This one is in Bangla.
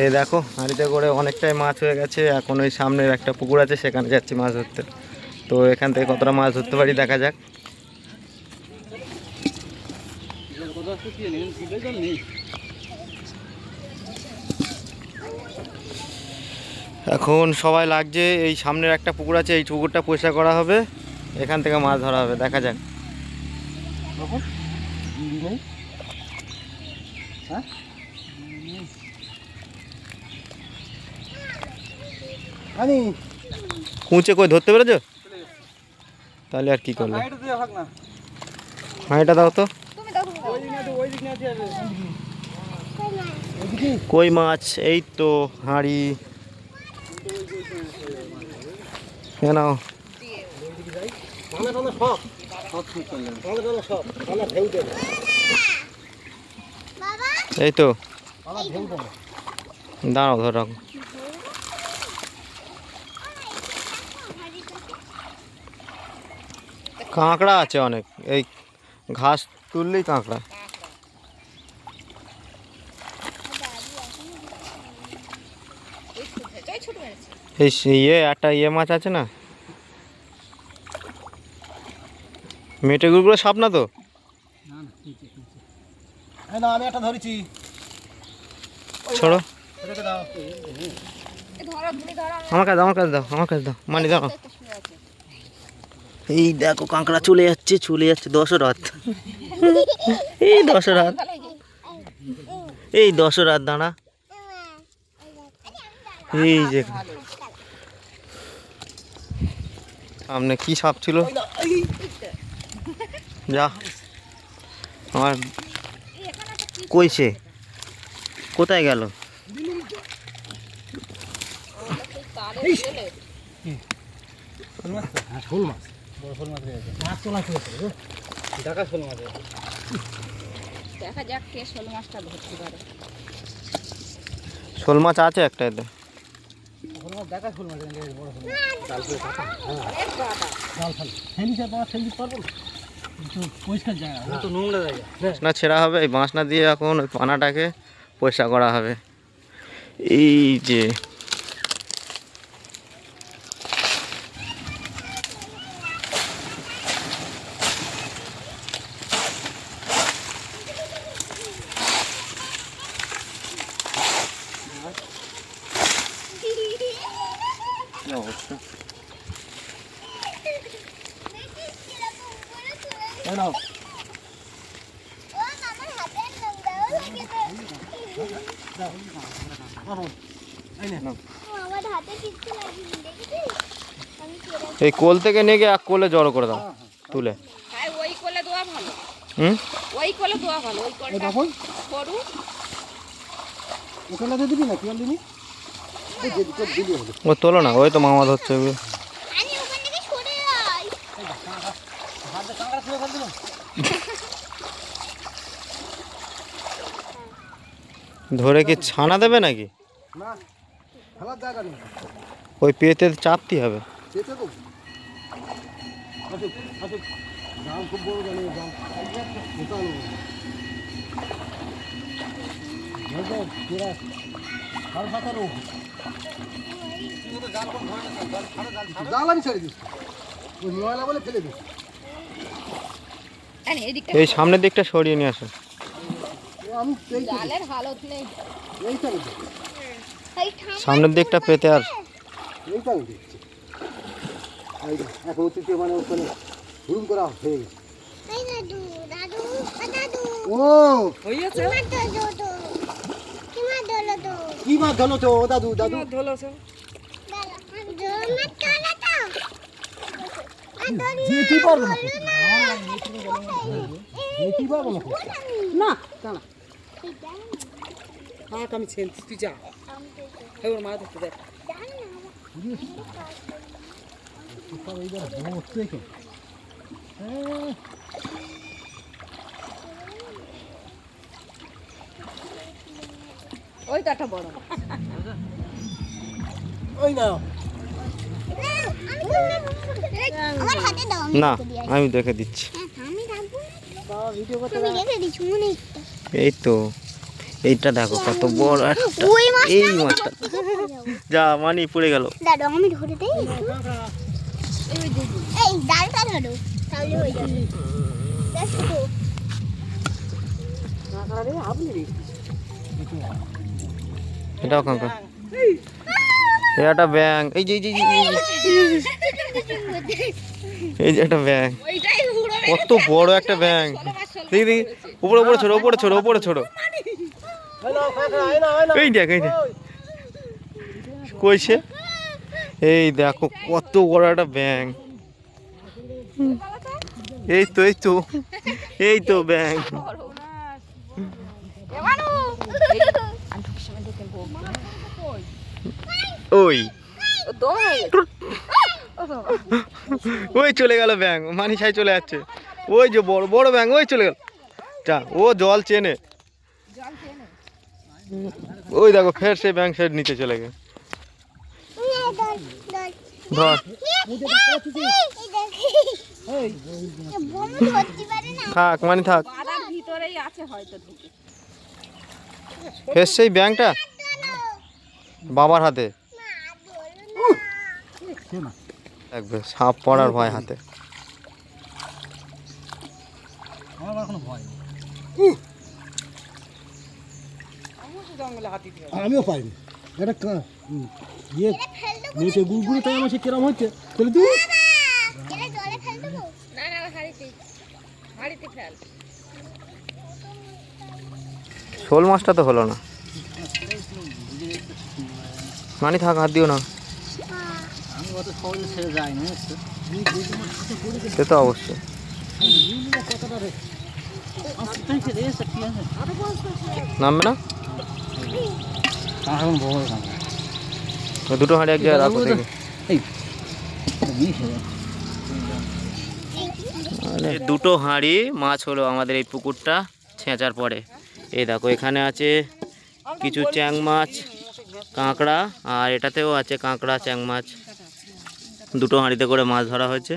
এই দেখো, হাঁড়িতে করে অনেকটাই মাছ হয়ে গেছে। এখন ওই সামনের একটা পুকুর আছে, সেখানে যাচ্ছি মাছ ধরতে। তো এখান থেকে কতটা মাছ ধরতে পারি দেখা যাক। এখন সবাই লাগছে, এই সামনের একটা পুকুর আছে, এই পুকুরটা পরিষ্কার করা হবে। এখান থেকে মাছ ধরা হবে, দেখা যাক। আনি। কুঁচে কই ধরতে পেরেছ? তাহলে আর কি করলে? হাঁড়িটা দাও তো। ওই দিক না ওই দিক না আছে ওইদিকে কই মাছ? এই তো হাঁড়ি। দেবে এই তো। দাঁড়াও ধর রাখো। কাঁকড়া আছে অনেক। এই ঘাস তুললেই কাঁকড়া। এই ইয়ে একটা ইয়ে মাছ আছে না? মেটে মেটেগুলো সাপ না তো? না না ঠিক আছে এই না আমি একটা ধরেছি। ছড়ো। আমার কাছে দাও, আমার কাছে দাও আমার কাছে দাও। মানে দাও। এই দেখো কাঁকড়া চলে যাচ্ছে চলে যাচ্ছে দশরথ। এই দশরথ। এই দশরথ, দাঁড়া। এই যে। সামনে কি সাপ ছিল? যা। আমার কইছে কোথায় গেল? মাছ। বড় শোল মাছ রয়েছে মাছ তোলা শুরু ঢাকা শোল মাছ দেখা যাক কে শোল মাছটা ধরতে পারে। শোল মাছ আছে একটা এতে। শোল মাছ দেখা শোল মাছ বড় শোল জাল করে জাল ফেল। ফেলি চার পাঁচ ফেলি পারব না একটু পরিষ্কার জায়গা তো নোংরা জায়গা বাঁশনা ছেঁড়া হবে এই বাঁশনা দিয়ে এখন ওই পানাটাকে পরিষ্কার করা হবে। এই যে এই নাও এই নে নাও আমার হাতে কিচ্ছু লাগেনি দেখেছিস আমি কেরম এই কোল থেকে নিয়ে গিয়ে এক কোলে জড়ো করে দাও তুলে। হ্যাঁ ওই কোলে দেওয়া ভালো। হুম? ওই কোলে দেওয়া ভালো ওই কোলটা ওখানে দিবি ও তোলো না ওই তো মামা ধরছে ধরে কি ছানা দেবে নাকি? ওই পেতে চাপতে হবে। খুব বড় জাল আমি ছেড়ে ওই ময়লা বলে ফেলে এই সামনের দিকটা সরিয়ে নিয়ে আসো। সামনের দিকটা পেতে আর। এখন অতীতে মানে ওখানে হুড়ুম করা হয়ে গেছে। এই দাদু দাদু ও কি মাছ ধরলো তো ও দাদু দাদু। তো। যেতে পারব না যেতে পারব না না দাঁড়া। থাক আমি ছেলছি তুই যা। ওর মা ধরতে দেখ। এইবার একটা বড়। ওই না আমার হাতে দাও আমি না আমি দেখে দিচ্ছি এই তো এইটা দেখো কত বড় একটা। এই মাছটা। যা মানি পড়ে গেল। দাঁড়াও আমি ধরে দেই এই ডালটা ধরো তাহলে হয়ে যাবে। দেখো। তো। এটাও কাঁকড়া এই একটা ব্যাং এই যে এই যে। এই যে, একটা ব্যাং কত বড় একটা ব্যাং দেখি দেখি। উপরে উপরে ছোড়ো উপরে ছোড়ো উপরে ছোড়ো। এই দেখ এই দেখ। কইছে? এই দেখো কত বড় একটা ব্যাং এই তো এই তো। এই তো ব্যাং ওই। ওই চলে গেল ব্যাং মানি সাই চলে যাচ্ছে। ওই যে বড় বড় ব্যাং ওই চলে গেল। যা ও জল চেনে। ওই দেখো ফের সেই ব্যাং সাইড নিচে চলে গেল। ধর, থাক মানে থাক। ভিতরেই আছে হয়তো ফের সেই ব্যাংটা? বাবার হাতে? দেখবে সাপ পড়ার ভয় হাতে। আমিও পাইনি। এটা ইয়ে তাই আমার সে কিরম হচ্ছে তুই? শোল মাছটা তো হলো না। মানে থাক হাত দিও না। সে তো অবশ্যই। নামবে না? দুটো হাঁড়ি এক জায়গায় রাখো দুটো হাঁড়ি মাছ হলো আমাদের এই পুকুরটা ছেঁচার পরে। এই দেখো এখানে আছে কিছু চ্যাং মাছ। কাঁকড়া আর এটাতেও আছে কাঁকড়া চ্যাং মাছ দুটো হাঁড়িতে করে মাছ ধরা হয়েছে।